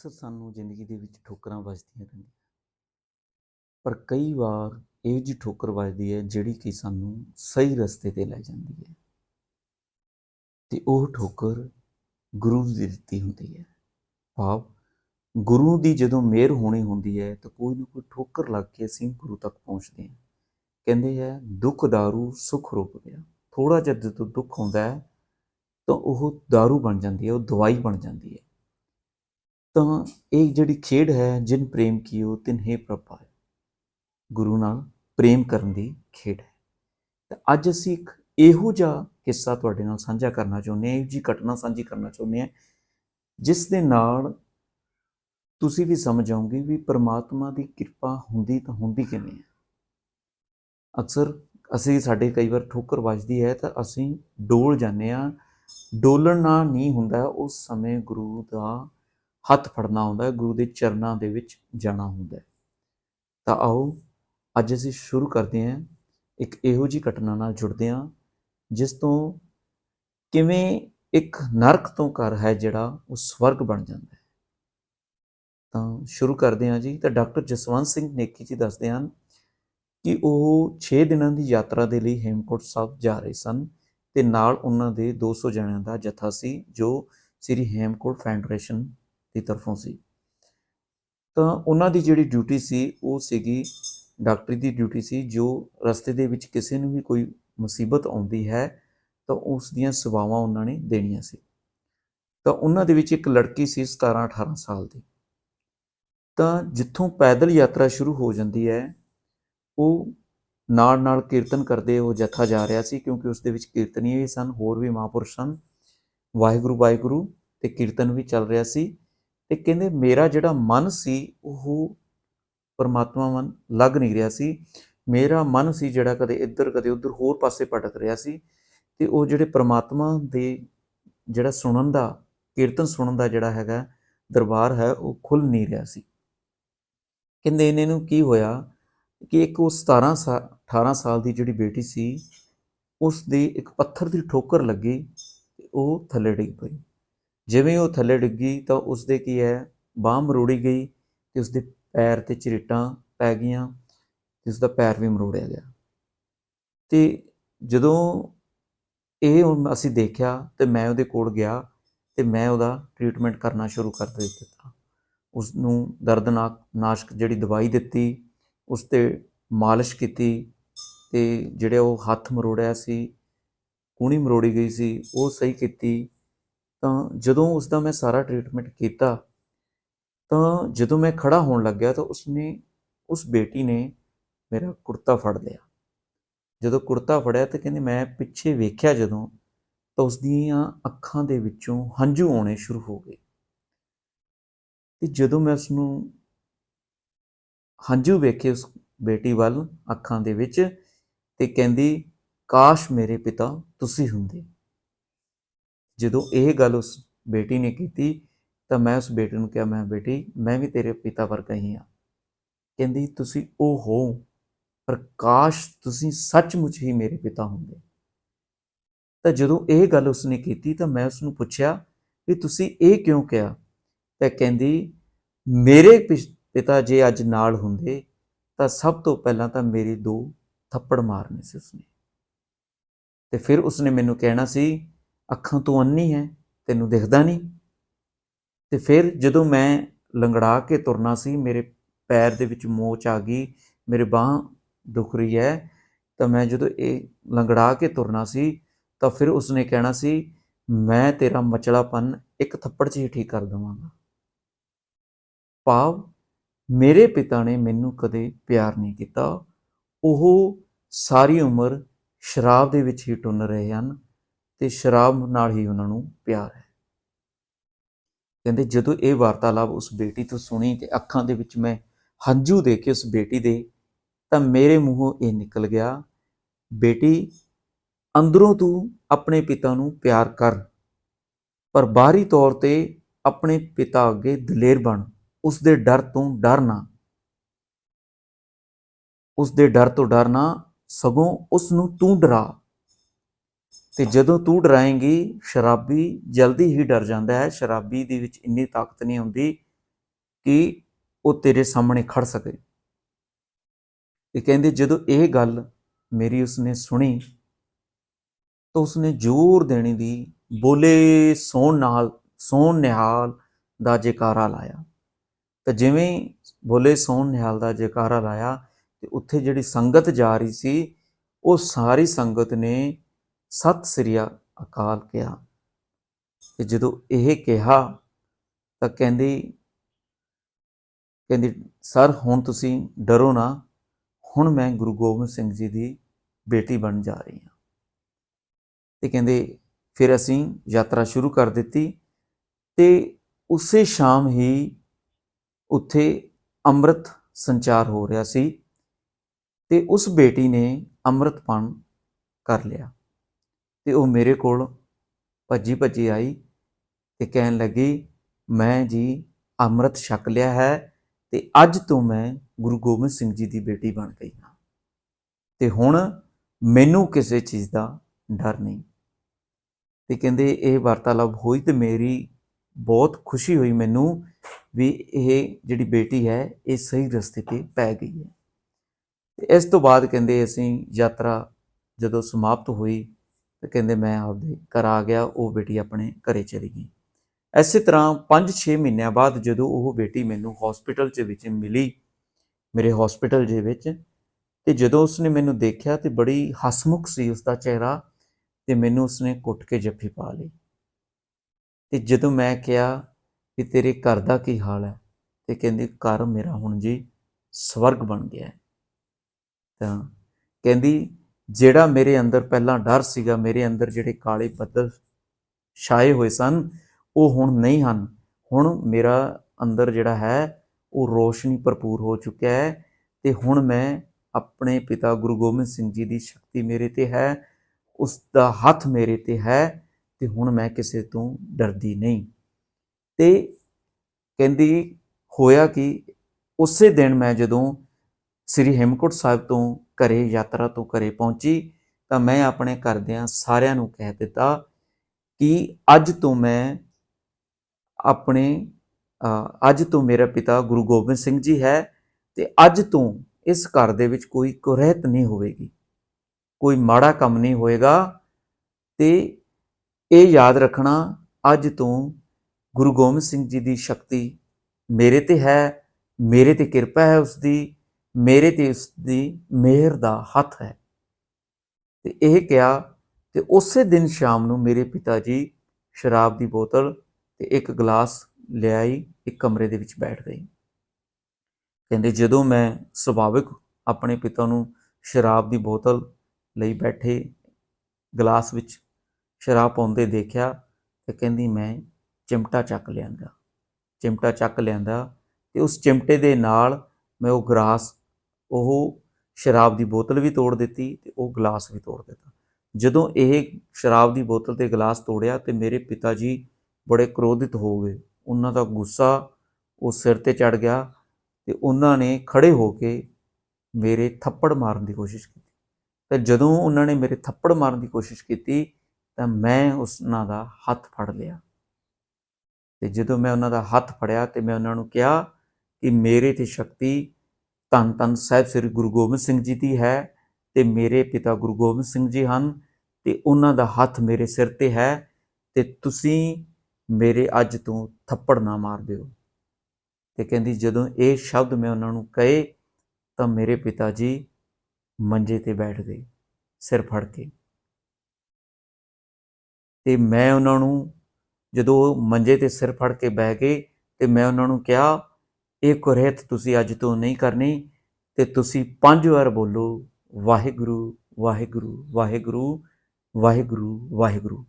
ਅਕਸਰ ਸਾਨੂੰ ਜ਼ਿੰਦਗੀ ਦੇ ਵਿੱਚ ਠੋਕਰਾਂ ਵੱਜਦੀਆਂ ਰਹਿੰਦੀਆਂ। ਪਰ ਕਈ ਵਾਰ ਇਹੋ ਜਿਹੀ ਠੋਕਰ ਵੱਜਦੀ ਹੈ ਜਿਹੜੀ ਕਿ ਸਾਨੂੰ ਸਹੀ ਰਸਤੇ ਤੇ ਲੈ ਜਾਂਦੀ ਹੈ। ਤੇ ਉਹ ਠੋਕਰ ਗੁਰੂ ਦੀ ਦਿੱਤੀ ਹੁੰਦੀ ਹੈ। ਭਾਵ ਗੁਰੂ ਦੀ ਜਦੋਂ ਮਿਹਰ ਹੋਣੀ ਹੁੰਦੀ ਹੈ ਤਾਂ ਕੋਈ ਨਾ ਕੋਈ ਠੋਕਰ ਲੱਗ ਕੇ ਅਸੀਂ ਗੁਰੂ ਤੱਕ ਪਹੁੰਚਦੇ ਹਾਂ। ਕਹਿੰਦੇ ਹੈ, ਦੁੱਖ ਦਾਰੂ, ਸੁਖ ਰੂਪ ਗਿਆ ਥੋੜਾ ਜਿਹਾ ਜਦੋਂ ਦੁੱਖ ਹੁੰਦਾ ਹੈ ਤਾਂ ਉਹ दारू ਬਣ ਜਾਂਦੀ ਹੈ, ਉਹ ਦਵਾਈ ਬਣ ਜਾਂਦੀ ਹੈ। ਤਾਂ ਇਹ ਜਿਹੜੀ ਖੇਡ ਹੈ, ਜਿਨ ਪ੍ਰੇਮ ਕੀਓ ਤਿਨਹੇ ਪ੍ਰਭ ਪਾਏ ਗੁਰੂ ਨਾਲ ਪ੍ਰੇਮ ਕਰਨ ਦੀ ਖੇਡ ਹੈ। ਤਾਂ ਅੱਜ ਅਸੀਂ ਇੱਕ ਇਹੋ ਜਿਹਾ ਕਿੱਸਾ ਤੁਹਾਡੇ ਨਾਲ ਸਾਂਝਾ ਕਰਨਾ ਚਾਹੁੰਦੇ ਹਾਂ, ਇਹੋ ਜਿਹੀ ਘਟਨਾ ਸਾਂਝੀ ਕਰਨਾ ਚਾਹੁੰਦੇ ਹਾਂ, ਜਿਸ ਦੇ ਨਾਲ ਤੁਸੀਂ ਵੀ ਸਮਝ ਆਓਗੇ ਵੀ ਪਰਮਾਤਮਾ ਦੀ ਕਿਰਪਾ ਹੁੰਦੀ ਤਾਂ ਹੁੰਦੀ ਕਿਵੇਂ ਹੈ। ਅਕਸਰ ਅਸੀਂ ਸਾਡੇ ਕਈ ਵਾਰ ਠੋਕਰ ਵੱਜਦੀ ਹੈ ਤਾਂ ਅਸੀਂ ਡੋਲ ਜਾਂਦੇ ਆ ਡੋਲਣਾ ਨਹੀਂ ਹੁੰਦਾ, ਉਸ ਸਮੇਂ ਗੁਰੂ ਦਾ ਹੱਥ ਫੜਨਾ ਹੁੰਦਾ ਹੈ, ਗੁਰੂ ਦੇ ਚਰਨਾਂ ਦੇ ਵਿੱਚ ਜਾਣਾ ਹੁੰਦਾ ਹੈ। ਤਾਂ ਆਓ, ਅੱਜ ਅਸੀਂ ਸ਼ੁਰੂ ਕਰਦੇ ਹਾਂ, ਇੱਕ ਇਹੋ ਜਿਹੀ ਘਟਨਾ ਨਾਲ ਜੁੜਦੇ ਹਾਂ, ਜਿਸ ਤੋਂ ਕਿਵੇਂ ਇੱਕ ਨਰਕ ਤੋਂ ਘਰ ਹੈ ਜਿਹੜਾ ਉਹ ਸਵਰਗ ਬਣ ਜਾਂਦਾ ਹੈ। ਤਾਂ ਸ਼ੁਰੂ ਕਰਦੇ ਹਾਂ ਜੀ, ਤਾਂ ਡਾਕਟਰ ਜਸਵੰਤ ਸਿੰਘ ਨੇਕੀ ਜੀ ਦੱਸਦੇ ਹਨ ਕਿ ਉਹ 6 ਦਿਨਾਂ ਦੀ ਯਾਤਰਾ ਦੇ ਲਈ ਹੇਮਕੁੰਟ ਸਾਹਿਬ ਜਾ ਰਹੇ ਸਨ ਤੇ ਨਾਲ ਉਹਨਾਂ ਦੇ 200 ਜਣਿਆਂ ਦਾ ਜਥਾ ਸੀ, ਜੋ ਸ੍ਰੀ ਹੇਮਕੁੰਟ ਫੈਡਰੇਸ਼ਨ ਦੀ ਤਰਫੋਂ ਸੀ। ਤਾਂ ਉਹਨਾਂ ਦੀ ਜਿਹੜੀ ਡਿਊਟੀ ਸੀ, ਉਹ ਸੀਗੀ ਡਾਕਟਰੀ ਦੀ ਡਿਊਟੀ ਸੀ, ਜੋ ਰਸਤੇ ਦੇ ਵਿੱਚ ਕਿਸੇ ਨੂੰ ਵੀ ਕੋਈ ਮੁਸੀਬਤ ਆਉਂਦੀ ਹੈ, ਤਾਂ ਉਸ ਦੀਆਂ ਸੇਵਾਵਾਂ ਉਹਨਾਂ ਨੇ ਦੇਣੀਆਂ ਸੀ। ਤਾਂ ਉਹਨਾਂ ਦੇ ਵਿੱਚ ਇੱਕ ਲੜਕੀ ਸੀ 17 18 ਸਾਲ ਦੀ। ਤਾਂ ਜਿੱਥੋਂ ਪੈਦਲ ਯਾਤਰਾ ਸ਼ੁਰੂ ਹੋ ਜਾਂਦੀ ਹੈ, ਉਹ ਨਾਲ ਨਾਲ ਕੀਰਤਨ ਕਰਦੇ ਉਹ ਜਥਾ ਜਾ ਰਿਹਾ ਸੀ, ਕਿਉਂਕਿ ਉਸ ਦੇ ਵਿੱਚ ਕੀਰਤਨੀਏ ਵੀ ਸਨ, ਹੋਰ ਵੀ ਮਹਾਂਪੁਰਸ਼ ਸਨ। ਵਾਹਿਗੁਰੂ ਵਾਹਿਗੁਰੂ ਤੇ ਕੀਰਤਨ ਵੀ ਚੱਲ ਰਿਹਾ ਸੀ। ਤੇ ਕਹਿੰਦੇ ਮੇਰਾ ਜਿਹੜਾ ਮਨ ਸੀ, ਉਹ ਪਰਮਾਤਮਾ ਵੱਲ ਲੱਗ ਨਹੀਂ ਰਿਹਾ ਸੀ। ਮੇਰਾ ਮਨ ਸੀ ਜਿਹੜਾ ਕਦੇ ਇੱਧਰ, ਕਦੇ ਉੱਧਰ ਹੋਰ ਪਾਸੇ ਭਟਕ ਰਿਹਾ ਸੀ ਤੇ ਉਹ ਜਿਹੜੇ ਪਰਮਾਤਮਾ ਦੇ ਜਿਹੜਾ ਸੁਣਨ ਦਾ, ਕੀਰਤਨ ਸੁਣਨ ਦਾ ਜਿਹੜਾ ਹੈਗਾ, ਦਰਬਾਰ ਹੈ, ਉਹ ਖੁੱਲ ਨਹੀਂ ਰਿਹਾ ਸੀ। ਕਹਿੰਦੇ ਇਹਨੇ ਨੂੰ ਕੀ ਹੋਇਆ ਕਿ ਇੱਕ ਉਹ 17 ਸਾਲ 18 ਸਾਲ ਦੀ ਜਿਹੜੀ ਬੇਟੀ ਸੀ ਉਸ ਦੀ ਇੱਕ ਪੱਥਰ ਦੀ ਠੋਕਰ ਲੱਗੀ ਤੇ ਉਹ ਥੱਲੇ ਡਿੱਗ ਪਈ। ਜਿਵੇਂ ਉਹ ਥੱਲੇ ਡਿੱਗੀ ਤਾਂ ਉਸ ਦੇ ਕੀ ਹੈ, ਬਾਹ ਮਰੋੜੀ ਗਈ ਤੇ ਉਸ ਦੇ ਪੈਰ ਤੇ ਝਰੀਟਾਂ ਪੈ ਗਈਆਂ ਤੇ ਉਸ ਦਾ ਪੈਰ ਵੀ ਮਰੋੜਿਆ ਗਿਆ। ਤੇ ਜਦੋਂ ਇਹ ਹੁਣ ਅਸੀਂ ਦੇਖਿਆ ਤੇ ਮੈਂ ਉਹਦੇ ਕੋਲ ਗਿਆ ਤੇ ਮੈਂ ਉਹਦਾ ਟ੍ਰੀਟਮੈਂਟ ਕਰਨਾ ਸ਼ੁਰੂ ਕਰ ਦਿੱਤਾ। ਉਸ ਨੂੰ ਦਰਦਨਾਕ ਨਾਸ਼ਕ ਜਿਹੜੀ ਦਵਾਈ ਦਿੱਤੀ ਉਸ ਤੇ ਮਾਲਿਸ਼ ਕੀਤੀ ਤੇ ਜਿਹੜੇ ਉਹ ਹੱਥ ਮਰੋੜਿਆ ਸੀ ਕੂਣੀ ਮਰੋੜੀ ਗਈ ਸੀ, ਉਹ ਸਹੀ ਕੀਤੀ ਤਾਂ ਜਦੋਂ ਉਸ ਦਾ ਮੈਂ ਸਾਰਾ ਟ੍ਰੀਟਮੈਂਟ ਕੀਤਾ, ਤਾਂ ਜਦੋਂ ਮੈਂ ਖੜਾ ਹੋਣ ਲੱਗਿਆ ਤਾਂ ਉਸਨੇ, ਉਸ ਬੇਟੀ ਨੇ ਮੇਰਾ ਕੁੜਤਾ ਫੜ ਲਿਆ। ਜਦੋਂ ਕੁੜਤਾ ਫੜਿਆ ਤਾਂ ਕਹਿੰਦੀ ਮੈਂ ਪਿੱਛੇ ਵੇਖਿਆ ਜਦੋਂ ਤਾਂ ਉਸ ਦੀਆਂ ਅੱਖਾਂ ਦੇ ਵਿੱਚੋਂ ਹੰਝੂ ਆਉਣੇ ਸ਼ੁਰੂ ਹੋ ਗਏ। ਤੇ ਜਦੋਂ ਮੈਂ ਉਸ ਨੂੰ ਹੰਝੂ ਵੇਖੇ ਉਸ ਬੇਟੀ ਵੱਲ ਅੱਖਾਂ ਦੇ ਵਿੱਚ ਤੇ ਕਹਿੰਦੀ, ਕਾਸ਼ ਮੇਰੇ ਪਿਤਾ ਤੁਸੀਂ ਹੁੰਦੇ। ਜਦੋਂ ਇਹ ਗੱਲ ਉਸ ਬੇਟੀ ਨੇ ਕੀਤੀ, ਤਾਂ ਮੈਂ ਉਸ ਬੇਟੀ ਨੂੰ ਕਿਹਾ, ਮੈਂ ਬੇਟੀ, ਮੈਂ ਵੀ ਤੇਰੇ ਪਿਤਾ ਵਰਗਾ ਹੀ ਹਾਂ। ਕਹਿੰਦੀ, ਤੁਸੀਂ ਉਹ ਹੋ ਪ੍ਰਕਾਸ਼ ਤੁਸੀਂ ਸੱਚਮੁੱਚ ਹੀ ਮੇਰੇ ਪਿਤਾ ਹੁੰਦੇ। ਤਾਂ ਜਦੋਂ ਇਹ ਗੱਲ ਉਸਨੇ ਕੀਤੀ, ਤਾਂ ਮੈਂ ਉਸ ਨੂੰ ਪੁੱਛਿਆ ਵੀ ਤੁਸੀਂ ਇਹ ਕਿਉਂ ਕਿਹਾ? ਤਾਂ ਕਹਿੰਦੀ, ਮੇਰੇ ਪਿਸ- ਪਿਤਾ ਜੇ ਅੱਜ ਨਾਲ ਹੁੰਦੇ, ਤਾਂ ਸਭ ਤੋਂ ਪਹਿਲਾਂ ਤਾਂ ਮੇਰੀ ਦੋ ਥੱਪੜ ਮਾਰਨੇ ਸੀ ਉਸਨੇ। ਤੇ ਫਿਰ ਉਸਨੇ ਮੈਨੂੰ ਕਹਿਣਾ ਸੀ ਅੱਖਾਂ ਤੋਂ ਅੰਨੀ ਹੈ, ਤੈਨੂੰ ਦਿਖਦਾ ਨਹੀਂ। ਤੇ ਫਿਰ ਜਦੋਂ ਮੈਂ ਲੰਗੜਾ ਕੇ ਤੁਰਨਾ ਸੀ, ਮੇਰੇ ਪੈਰ ਦੇ ਵਿੱਚ ਮੋਚ ਆ ਗਈ, ਮੇਰੇ ਬਾਹ ਦੁਖ ਰਹੀ ਹੈ, ਤਾਂ ਮੈਂ ਜਦੋਂ ਇਹ ਲੰਗੜਾ ਕੇ ਤੁਰਨਾ ਸੀ, ਤਾਂ ਫਿਰ ਉਸਨੇ ਕਹਿਣਾ ਸੀ, ਮੈਂ ਤੇਰਾ ਮਚਲਾਪਨ ਇੱਕ ਥੱਪੜ 'ਚ ਹੀ ਠੀਕ ਕਰ ਦਵਾਂਗਾ। ਭਾਵ ਮੇਰੇ ਪਿਤਾ ਨੇ ਮੈਨੂੰ ਕਦੇ ਪਿਆਰ ਨਹੀਂ ਕੀਤਾ। ਉਹ ਸਾਰੀ ਉਮਰ ਸ਼ਰਾਬ ਦੇ ਵਿੱਚ ਹੀ ਟੁੰਨ ਰਹੇ ਹਨ। ਤੇ ਸ਼ਰਾਬ ਨਾਲ ਹੀ ਉਹਨਾਂ ਨੂੰ ਪਿਆਰ ਹੈ। ਕਹਿੰਦੇ, ਜਦੋਂ ਇਹ ਵਾਰਤਾਲਾਪ ਉਸ ਬੇਟੀ ਤੋਂ ਸੁਣੀ ਤੇ ਅੱਖਾਂ ਦੇ ਵਿੱਚ ਮੈਂ ਹੰਝੂ ਦੇ ਕੇ ਉਸ ਬੇਟੀ ਦੇ, ਤਾਂ ਮੇਰੇ ਮੂੰਹੋਂ ਇਹ ਨਿਕਲ ਗਿਆ, ਬੇਟੀ, ਅੰਦਰੋਂ ਤੂੰ ਆਪਣੇ ਪਿਤਾ ਨੂੰ ਪਿਆਰ ਕਰ, ਪਰ ਬਾਹਰੀ ਤੌਰ ਤੇ ਆਪਣੇ ਪਿਤਾ ਅੱਗੇ ਦਲੇਰ ਬਣ, ਉਸ ਦੇ ਡਰ ਤੋਂ ਡਰਨਾ ਉਸ ਦੇ ਡਰ ਤੋਂ ਡਰਨਾ ਸਗੋਂ ਉਸ ਨੂੰ ਤੂੰ ਡਰਾ। ਤੇ ਜਦੋਂ ਤੂੰ ਡਰਾਏਂਗੀ, ਸ਼ਰਾਬੀ ਜਲਦੀ ਹੀ ਡਰ ਜਾਂਦਾ ਹੈ। ਸ਼ਰਾਬੀ ਦੇ ਵਿੱਚ ਇੰਨੀ ਤਾਕਤ ਨਹੀਂ ਹੁੰਦੀ ਕਿ ਉਹ ਤੇਰੇ ਸਾਹਮਣੇ ਖੜ ਸਕੇ। ਤੇ ਕਹਿੰਦੇ, ਜਦੋਂ ਇਹ ਗੱਲ ਮੇਰੀ ਉਸਨੇ ਸੁਣੀ, ਤਾਂ ਉਸਨੇ ਜ਼ੋਰ ਦੇਣੀ ਦੀ ਬੋਲੇ ਸੋਣ ਨਾਲ ਸੋਨ ਨਿਹਾਲ ਦਾ ਜੈਕਾਰਾ ਲਾਇਆ। ਤਾਂ ਜਿਵੇਂ ਬੋਲੇ ਸੋਨ ਨਿਹਾਲ ਦਾ ਜੈਕਾਰਾ ਲਾਇਆ ਤੇ ਉੱਥੇ ਜਿਹੜੀ ਸੰਗਤ ਜਾ ਰਹੀ ਸੀ, ਉਹ ਸਾਰੀ ਸੰਗਤ ਨੇ ਸਤਿ ਸ੍ਰੀ ਅਕਾਲ ਕਿਹਾ। ਤੇ ਜਦੋਂ ਇਹ ਕਿਹਾ ਤਾਂ ਕਹਿੰਦੀ ਕਹਿੰਦੀ, ਸਰ, ਹੁਣ ਤੁਸੀਂ ਡਰੋ ਨਾ। ਹੁਣ ਮੈਂ ਗੁਰੂ ਗੋਬਿੰਦ ਸਿੰਘ ਜੀ ਦੀ ਬੇਟੀ ਬਣ ਜਾ ਰਹੀ ਹਾਂ। ਤੇ ਕਹਿੰਦੇ, ਫਿਰ ਅਸੀਂ ਯਾਤਰਾ ਸ਼ੁਰੂ ਕਰ ਦਿੱਤੀ ਤੇ ਉਸੇ ਸ਼ਾਮ ਹੀ ਉੱਥੇ ਅੰਮ੍ਰਿਤ ਸੰਚਾਰ ਹੋ ਰਿਹਾ ਸੀ ਤੇ ਉਸ ਬੇਟੀ ਨੇ ਅੰਮ੍ਰਿਤਪਾਨ ਕਰ ਲਿਆ। ਅਤੇ ਉਹ ਮੇਰੇ ਕੋਲ ਭੱਜੀ ਭੱਜੀ ਆਈ ਅਤੇ ਕਹਿਣ ਲੱਗੀ, ਮੈਂ ਜੀ ਅੰਮ੍ਰਿਤ ਛਕ ਲਿਆ ਹੈ ਅਤੇ ਅੱਜ ਤੋਂ ਮੈਂ ਗੁਰੂ ਗੋਬਿੰਦ ਸਿੰਘ ਜੀ ਦੀ ਬੇਟੀ ਬਣ ਗਈ ਹਾਂ। ਤੇ ਹੁਣ ਮੈਨੂੰ ਕਿਸੇ ਚੀਜ਼ ਦਾ ਡਰ ਨਹੀਂ। ਤੇ ਕਹਿੰਦੇ, ਇਹ ਵਾਰਤਾਲਾਪ ਹੋਈ ਤੇ ਮੇਰੀ ਬਹੁਤ ਖੁਸ਼ੀ ਹੋਈ ਮੈਨੂੰ ਵੀ ਇਹ ਜਿਹੜੀ ਬੇਟੀ ਹੈ, ਇਹ ਸਹੀ ਰਸਤੇ ਤੇ ਪੈ ਗਈ ਹੈ। ਇਸ ਤੋਂ ਬਾਅਦ ਕਹਿੰਦੇ, ਅਸੀਂ ਯਾਤਰਾ ਜਦੋਂ ਸਮਾਪਤ ਹੋਈ ਤੇ ਕਹਿੰਦੇ ਮੈਂ ਆਪਦੇ ਘਰ ਆ ਗਿਆ, ਉਹ ਬੇਟੀ ਆਪਣੇ ਘਰੇ ਚਲੀ ਗਈ। ਐਸੇ ਤਰ੍ਹਾਂ 5-6 ਮਹੀਨਿਆਂ ਬਾਅਦ ਜਦੋਂ ਉਹ ਬੇਟੀ ਮੈਨੂੰ ਹਸਪੀਟਲ 'ਚ ਵਿੱਚ ਮਿਲੀ, ਮੇਰੇ ਹਸਪੀਟਲ ਦੇ ਵਿੱਚ, ਤੇ ਜਦੋਂ ਉਸਨੇ ਮੈਨੂੰ ਦੇਖਿਆ ਤੇ ਬੜੀ ਹਸਮੁਖ ਸੀ ਉਸਦਾ ਚਿਹਰਾ ਤੇ ਮੈਨੂੰ ਉਸਨੇ ਕੁੱਟ ਕੇ ਜੱਫੀ ਪਾ ਲਈ। ਤੇ ਜਦੋਂ ਮੈਂ ਕਿਹਾ ਕਿ ਤੇਰੇ ਘਰ ਦਾ ਕੀ ਹਾਲ ਹੈ, ਤੇ ਕਹਿੰਦੀ, ਘਰ ਮੇਰਾ ਹੁਣ ਜੀ ਸਵਰਗ ਬਣ ਗਿਆ ਤਾਂ ਕਹਿੰਦੀ ਜਿਹੜਾ ਮੇਰੇ ਅੰਦਰ ਪਹਿਲਾਂ ਡਰ ਸੀਗਾ, ਮੇਰੇ ਅੰਦਰ ਜਿਹੜੇ ਕਾਲੇ ਬੱਦਲ ਛਾਏ ਹੋਏ ਸਨ, ਉਹ ਹੁਣ ਨਹੀਂ ਹਨ। ਹੁਣ ਮੇਰਾ ਅੰਦਰ ਜਿਹੜਾ ਹੈ, ਉਹ ਰੋਸ਼ਨੀ ਭਰਪੂਰ ਹੋ ਚੁੱਕਿਆ ਹੈ ਤੇ ਹੁਣ ਮੈਂ ਆਪਣੇ ਪਿਤਾ ਗੁਰੂ ਗੋਬਿੰਦ ਸਿੰਘ ਜੀ ਦੀ ਸ਼ਕਤੀ ਮੇਰੇ ਤੇ ਹੈ, ਉਸ ਦਾ ਹੱਥ ਮੇਰੇ ਤੇ ਹੈ ਤੇ ਹੁਣ ਮੈਂ ਕਿਸੇ ਤੋਂ ਡਰਦੀ ਨਹੀਂ। ਤੇ ਕਹਿੰਦੀ ਹੋਇਆ ਕਿ ਉਸੇ ਦਿਨ ਮੈਂ ਜਦੋਂ ਸ੍ਰੀ ਹੇਮਕੁੰਟ ਸਾਹਿਬ ਤੋਂ ਘਰੇ, ਯਾਤਰਾ ਤੋਂ ਘਰੇ ਪਹੁੰਚੀ ਤਾਂ ਮੈਂ ਆਪਣੇ ਘਰਦਿਆਂ ਸਾਰਿਆਂ ਨੂੰ ਕਹਿ ਦਿੱਤਾ ਕਿ ਅੱਜ ਤੋਂ ਮੈਂ ਆਪਣੇ ਅੱਜ ਤੋਂ ਮੇਰਾ ਪਿਤਾ ਗੁਰੂ ਗੋਬਿੰਦ ਸਿੰਘ ਜੀ ਹੈ ਤੇ ਅੱਜ ਤੋਂ ਇਸ ਘਰ ਦੇ ਵਿੱਚ ਕੋਈ ਕੁਰਹਿਤ ਨਹੀਂ ਹੋਵੇਗੀ, ਕੋਈ ਮਾੜਾ ਕੰਮ ਨਹੀਂ ਹੋਏਗਾ ਤੇ ਇਹ ਯਾਦ ਰੱਖਣਾ ਅੱਜ ਤੋਂ ਗੁਰੂ ਗੋਬਿੰਦ ਸਿੰਘ ਜੀ ਦੀ ਸ਼ਕਤੀ ਮੇਰੇ ਤੇ ਹੈ, ਮੇਰੇ ਤੇ ਕਿਰਪਾ ਹੈ ਉਸ ਦੀ ਮੇਰੇ ਤੇ ਉਸ ਦੀ ਮਿਹਰ ਦਾ ਹੱਥ ਹੈ। ਤੇ ਇਹ ਕਿਹਾ, ਤੇ ਉਸੇ ਦਿਨ ਸ਼ਾਮ ਨੂੰ ਮੇਰੇ ਪਿਤਾ ਜੀ ਸ਼ਰਾਬ ਦੀ ਬੋਤਲ ਤੇ ਇੱਕ ਗਲਾਸ ਲਿਆਈ, ਇੱਕ ਕਮਰੇ ਦੇ ਵਿੱਚ ਬੈਠ ਗਈ। ਕਹਿੰਦੇ, ਜਦੋਂ ਮੈਂ ਸੁਭਾਵਿਕ ਆਪਣੇ ਪਿਤਾ ਨੂੰ ਸ਼ਰਾਬ ਦੀ ਬੋਤਲ ਲਈ ਬੈਠੇ ਗਲਾਸ ਵਿੱਚ ਸ਼ਰਾਬ ਪਾਉਂਦੇ ਦੇਖਿਆ, ਤੇ ਕਹਿੰਦੀ, ਮੈਂ ਚਿਮਟਾ ਚੱਕ ਲਿਆਂਦਾ। ਚਿਮਟਾ ਚੱਕ ਲਿਆਂਦਾ ਤੇ ਉਸ ਚਿਮਟੇ ਦੇ ਨਾਲ ਮੈਂ ਉਹ ਗਲਾਸ ਉਹ ਸ਼ਰਾਬ ਦੀ ਬੋਤਲ ਵੀ ਤੋੜ ਦਿੱਤੀ ਤੇ ਉਹ ਗਲਾਸ ਵੀ ਤੋੜ ਦਿੱਤਾ। ਜਦੋਂ ਇਹ ਸ਼ਰਾਬ ਦੀ ਬੋਤਲ ਤੇ ਗਲਾਸ ਤੋੜਿਆ ਤੇ ਮੇਰੇ ਪਿਤਾ ਜੀ ਬੜੇ ਕ੍ਰੋਧਿਤ ਹੋ ਗਏ। ਉਹਨਾਂ ਦਾ ਗੁੱਸਾ ਉਹ ਸਿਰ ਤੇ ਚੜ ਗਿਆ ਤੇ ਉਹਨਾਂ ਨੇ ਖੜੇ ਹੋ ਕੇ ਮੇਰੇ ਥੱਪੜ ਮਾਰਨ ਦੀ ਕੋਸ਼ਿਸ਼ ਕੀਤੀ। ਤੇ ਜਦੋਂ ਉਹਨਾਂ ਨੇ ਮੇਰੇ ਥੱਪੜ ਮਾਰਨ ਦੀ ਕੋਸ਼ਿਸ਼ ਕੀਤੀ ਤਾਂ ਮੈਂ ਉਸਨਾਂ ਦਾ ਹੱਥ ਫੜ ਲਿਆ। ਤੇ ਜਦੋਂ ਮੈਂ ਉਹਨਾਂ ਦਾ ਹੱਥ ਫੜਿਆ ਤੇ ਮੈਂ ਉਹਨਾਂ ਨੂੰ ਕਿਹਾ ਕਿ ਮੇਰੇ ਤੇ ਸ਼ਕਤੀ ਧੰਨ ਧੰਨ ਸਾਹਿਬ ਸ੍ਰੀ ਗੁਰੂ ਗੋਬਿੰਦ ਸਿੰਘ ਜੀ ਦੀ ਹੈ ਤੇ ਮੇਰੇ ਪਿਤਾ ਗੁਰੂ ਗੋਬਿੰਦ ਸਿੰਘ ਜੀ ਹਨ ਤੇ ਉਹਨਾਂ ਦਾ ਹੱਥ ਮੇਰੇ ਸਿਰ ਤੇ ਹੈ ਤੇ ਤੁਸੀਂ ਮੇਰੇ ਅੱਜ ਤੋਂ ਥੱਪੜ ਨਾ ਮਾਰ ਦਿਓ। ਤੇ ਕਹਿੰਦੀ, ਜਦੋਂ ਇਹ ਸ਼ਬਦ ਮੈਂ ਉਹਨਾਂ ਨੂੰ ਕਹੇ ਤਾਂ ਮੇਰੇ ਪਿਤਾ ਜੀ ਮੰਜੇ ਤੇ ਬੈਠ ਗਏ, ਸਿਰ ਫੜ ਕੇ। ਤੇ ਮੈਂ ਉਹਨਾਂ ਨੂੰ ਜਦੋਂ ਮੰਜੇ ਤੇ ਸਿਰ ਫੜ ਕੇ ਬਹਿ ਗਏ ਤੇ ਮੈਂ ਉਹਨਾਂ ਨੂੰ ਕਿਹਾ ਇਹ ਕੁਰਹਿਤ ਤੁਸੀਂ ਅੱਜ ਤੋਂ ਨਹੀਂ ਕਰਨੀ ਤੇ ਤੁਸੀਂ ਪੰਜ ਵਾਰ ਬੋਲੋ, ਵਾਹਿਗੁਰੂ ਵਾਹਿਗੁਰੂ ਵਾਹਿਗੁਰੂ ਵਾਹਿਗੁਰੂ ਵਾਹਿਗੁਰੂ।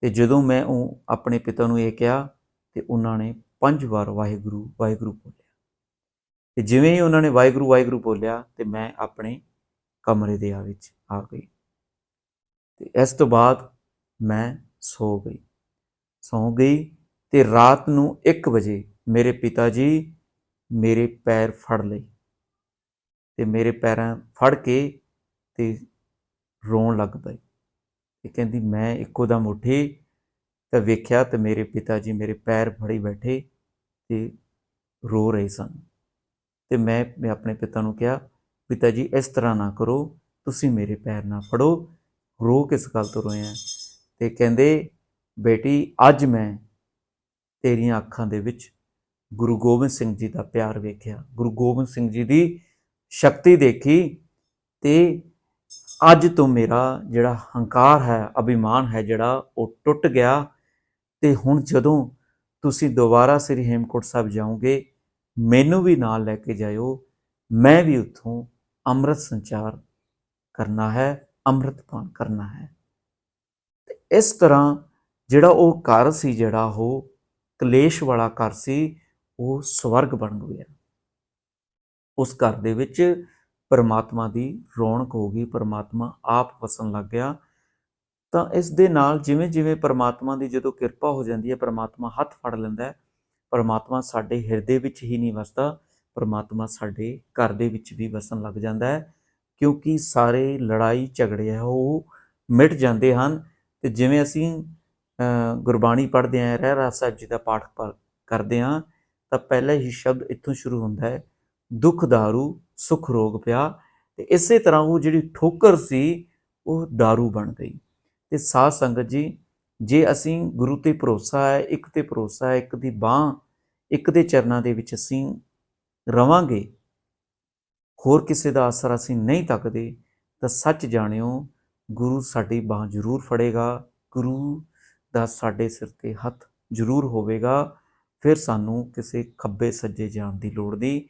ਤੇ ਜਦੋਂ ਮੈਂ ਉਹ ਆਪਣੇ ਪਿਤਾ ਨੂੰ ਇਹ ਕਿਹਾ ਤੇ ਉਹਨਾਂ ਨੇ ਪੰਜ ਵਾਰ ਵਾਹਿਗੁਰੂ ਵਾਹਿਗੁਰੂ ਬੋਲਿਆ। ਤੇ ਜਿਵੇਂ ਹੀ ਉਹਨਾਂ ਨੇ ਵਾਹਿਗੁਰੂ ਵਾਹਿਗੁਰੂ ਬੋਲਿਆ ਤੇ ਮੈਂ ਆਪਣੇ ਕਮਰੇ ਦੇ ਆ ਵਿੱਚ ਆ ਗਈ। ਤੇ ਇਸ ਤੋਂ ਬਾਅਦ ਮੈਂ ਸੋ ਗਈ। ਸੌ ਗਈ ਤੇ ਰਾਤ ਨੂੰ 1 ਵਜੇ ਮੇਰੇ ਪਿਤਾ ਜੀ ਮੇਰੇ ਪੈਰ ਫੜ ਲਏ ਤੇ ਮੇਰੇ ਪੈਰਾਂ ਫੜ ਕੇ ਤੇ ਰੋਣ ਲੱਗ ਪਈ ਤੇ ਕਹਿੰਦੀ, ਮੈਂ ਇੱਕੋ ਦਮ ਉੱਠੀ ਤਾਂ ਵੇਖਿਆ ਤੇ ਮੇਰੇ ਪਿਤਾ ਜੀ ਮੇਰੇ ਪੈਰ ਫੜੀ ਬੈਠੇ ਤੇ ਰੋ ਰਹੇ ਸਨ। ਤੇ ਮੈਂ ਮੈਂ ਆਪਣੇ ਪਿਤਾ ਨੂੰ ਕਿਹਾ, ਪਿਤਾ ਜੀ, ਇਸ ਤਰ੍ਹਾਂ ਨਾ ਕਰੋ, ਤੁਸੀਂ ਮੇਰੇ ਪੈਰ ਨਾ ਫੜੋ, ਰੋ ਕਿਸ ਗੱਲ ਤੋਂ ਰੋਏ ਆ? ਤੇ ਕਹਿੰਦੇ, ਬੇਟੀ, ਅੱਜ ਮੈਂ ਤੇਰੀਆਂ ਅੱਖਾਂ ਦੇ ਵਿੱਚ ਗੁਰੂ ਗੋਬਿੰਦ ਸਿੰਘ ਜੀ ਦਾ ਪਿਆਰ ਵੇਖਿਆ। ਗੁਰੂ ਗੋਬਿੰਦ ਸਿੰਘ ਜੀ ਦੀ ਸ਼ਕਤੀ ਦੇਖੀ ਤੇ ਅੱਜ ਤੋਂ ਮੇਰਾ ਜਿਹੜਾ ਹੰਕਾਰ ਹੈ, ਅਭਿਮਾਨ ਹੈ ਜਿਹੜਾ ਉਹ ਟੁੱਟ ਗਿਆ ਤੇ ਹੁਣ ਜਦੋਂ ਤੁਸੀਂ ਦੁਬਾਰਾ ਸ੍ਰੀ ਹੇਮਕੁੰਟ ਸਾਹਿਬ ਜਾਓਗੇ, ਮੈਨੂੰ ਵੀ ਨਾਲ ਲੈ ਕੇ ਜਾਇਓ। ਮੈਂ ਵੀ ਉੱਥੋਂ ਅੰਮ੍ਰਿਤ ਸੰਚਾਰ ਕਰਨਾ ਹੈ, ਅੰਮ੍ਰਿਤ ਪਾਨ ਕਰਨਾ ਹੈ। ਤੇ ਇਸ ਤਰ੍ਹਾਂ ਜਿਹੜਾ ਉਹ ਘਰ ਸੀ ਜਿਹੜਾ ਉਹ ਕਲੇਸ਼ ਵਾਲਾ ਘਰ ਸੀ ਉਹ ਸਵਰਗ ਬਣ ਗਿਆ ਉਸ ਘਰ ਦੇ ਵਿੱਚ ਪਰਮਾਤਮਾ ਦੀ ਰੌਣਕ ਹੋ ਗਈ ਪਰਮਾਤਮਾ ਆਪ ਵਸਣ ਲੱਗ ਗਿਆ। ਤਾਂ ਇਸ ਦੇ ਨਾਲ ਜਿਵੇਂ ਜਿਵੇਂ ਪਰਮਾਤਮਾ ਦੀ ਜਦੋਂ ਕਿਰਪਾ ਹੋ ਜਾਂਦੀ ਹੈ ਪਰਮਾਤਮਾ ਹੱਥ ਫੜ ਲੈਂਦਾ ਹੈ। ਪਰਮਾਤਮਾ ਸਾਡੇ ਹਿਰਦੇ ਵਿੱਚ ਹੀ ਨਹੀਂ ਵਸਦਾ ਪਰਮਾਤਮਾ ਸਾਡੇ ਘਰ ਦੇ ਵਿੱਚ ਵੀ ਵਸਣ ਲੱਗ ਜਾਂਦਾ ਹੈ। ਕਿਉਂਕਿ ਸਾਰੇ ਲੜਾਈ ਝਗੜੇ ਹੈ ਉਹ ਮਿਟ ਜਾਂਦੇ ਹਨ। ਤੇ ਜਿਵੇਂ ਅਸੀਂ ਅ, ਗੁਰਬਾਣੀ ਪੜ੍ਹਦੇ ਆਂ ਰਹਿ ਰਾਸ ਸਾਹਿਬ ਜੀ ਦਾ ਪਾਠ ਪ- ਕਰਦੇ ਆਂ ਤਾਂ ਪਹਿਲਾ ਹੀ ਸ਼ਬਦ ਇੱਥੋਂ ਸ਼ੁਰੂ ਹੁੰਦਾ ਹੈ, ਦੁੱਖ ਦਾਰੂ, ਸੁਖ ਰੋਗ ਪਿਆ। ਤੇ ਇਸੇ ਤਰ੍ਹਾਂ ਉਹ ਜਿਹੜੀ ਠੋਕਰ ਸੀ, ਉਹ दारू ਬਣ ਗਈ। ਤੇ ਸਾਧ ਸੰਗਤ ਜੀ, ਜੇ ਅਸੀਂ ਗੁਰੂ ਤੇ ਭਰੋਸਾ ਹੈ, ਇੱਕ ਤੇ ਭਰੋਸਾ ਹੈ, ਇੱਕ ਦੀ ਬਾਹ, ਇੱਕ ਦੇ ਚਰਨਾਂ ਦੇ ਵਿੱਚ ਅਸੀਂ ਰਵਾਂਗੇ, ਹੋਰ ਕਿਸੇ ਦਾ ਆਸਰਾ ਅਸੀਂ ਨਹੀਂ ਤੱਕਦੇ, ਤਾਂ ਸੱਚ ਜਾਣਿਓ, ਗੁਰੂ ਸਾਡੀ ਬਾਹ ਜ਼ਰੂਰ ਫੜੇਗਾ, ਗੁਰੂ ਦਾ ਸਾਡੇ ਸਿਰ ਤੇ ਹੱਥ ਜ਼ਰੂਰ ਹੋਵੇਗਾ। ਫਿਰ ਸਾਨੂੰ ਕਿਸੇ ਖੱਬੇ ਸੱਜੇ ਜਾਣ ਦੀ ਲੋੜ ਨਹੀਂ।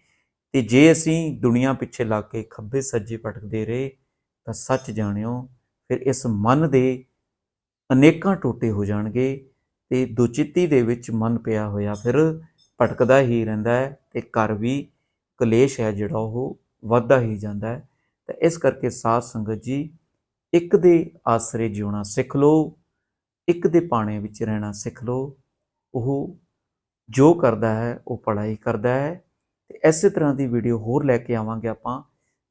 ਤੇ ਜੇ ਅਸੀਂ ਦੁਨੀਆ ਪਿੱਛੇ ਲੱਗ ਕੇ ਖੱਬੇ ਸੱਜੇ ਭਟਕਦੇ ਰਹੇ, ਤਾਂ ਸੱਚ ਜਾਣਿਓ, ਫਿਰ ਇਸ ਮਨ ਦੇ ਅਨੇਕਾਂ ਟੋਟੇ ਹੋ ਜਾਣਗੇ ਤੇ ਦੁਚਿੱਤੀ ਦੇ ਵਿੱਚ ਮਨ ਪਿਆ ਹੋਇਆ ਫਿਰ ਭਟਕਦਾ ਹੀ ਰਹਿੰਦਾ ਹੈ ਤੇ ਘਰ ਵੀ ਕਲੇਸ਼ ਹੈ ਜਿਹੜਾ ਉਹ ਵੱਧਦਾ ਹੀ ਜਾਂਦਾ ਹੈ। ਤਾਂ ਇਸ ਕਰਕੇ ਸਾਧ ਸੰਗਤ ਜੀ, ਇੱਕ ਦੇ ਆਸਰੇ ਜਿਉਣਾ ਸਿੱਖ ਲਓ, ਇੱਕ ਦੇ ਪਾਣੇ ਵਿੱਚ ਰਹਿਣਾ ਸਿੱਖ ਲਓ, ਉਹ ਜੋ ਕਰਦਾ ਹੈ, ਉਹ ਪੜ੍ਹਾਈ ਕਰਦਾ ਹੈ ਤੇ ਇਸੇ ਤਰ੍ਹਾਂ ਦੀ ਵੀਡੀਓ ਹੋਰ ਲੈ ਕੇ ਆਵਾਂਗੇ ਆਪਾਂ।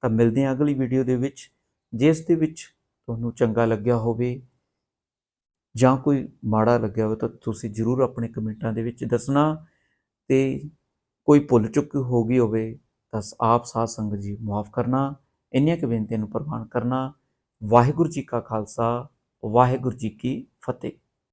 ਤਾਂ ਮਿਲਦੇ ਹਾਂ ਅਗਲੀ ਵੀਡੀਓ ਦੇ ਵਿੱਚ ਜਿਸ ਦੇ ਵਿੱਚ ਤੁਹਾਨੂੰ ਚੰਗਾ ਲੱਗਿਆ ਹੋਵੇ ਜਾਂ ਕੋਈ ਮਾੜਾ ਲੱਗਿਆ ਹੋਵੇ ਤਾਂ ਤੁਸੀਂ ਜਰੂਰ ਆਪਣੇ ਕਮੈਂਟਾਂ ਦੇ ਵਿੱਚ ਦੱਸਣਾ ਤੇ ਕੋਈ ਭੁੱਲ ਚੁੱਕ ਹੋ ਗਈ ਹੋਵੇ ਤਾਂ ਆਪ ਸਾਧ ਸੰਗਤ ਜੀ ਮਾਫ ਕਰਨਾ, ਇੰਨੀਆਂ ਕੁ ਬੇਨਤੀਆਂ ਨੂੰ ਪ੍ਰਵਾਨ ਕਰਨਾ। ਵਾਹਿਗੁਰੂ ਜੀ ਕਾ ਖਾਲਸਾ, ਵਾਹਿਗੁਰੂ ਜੀ ਕੀ ਫਤਿਹ।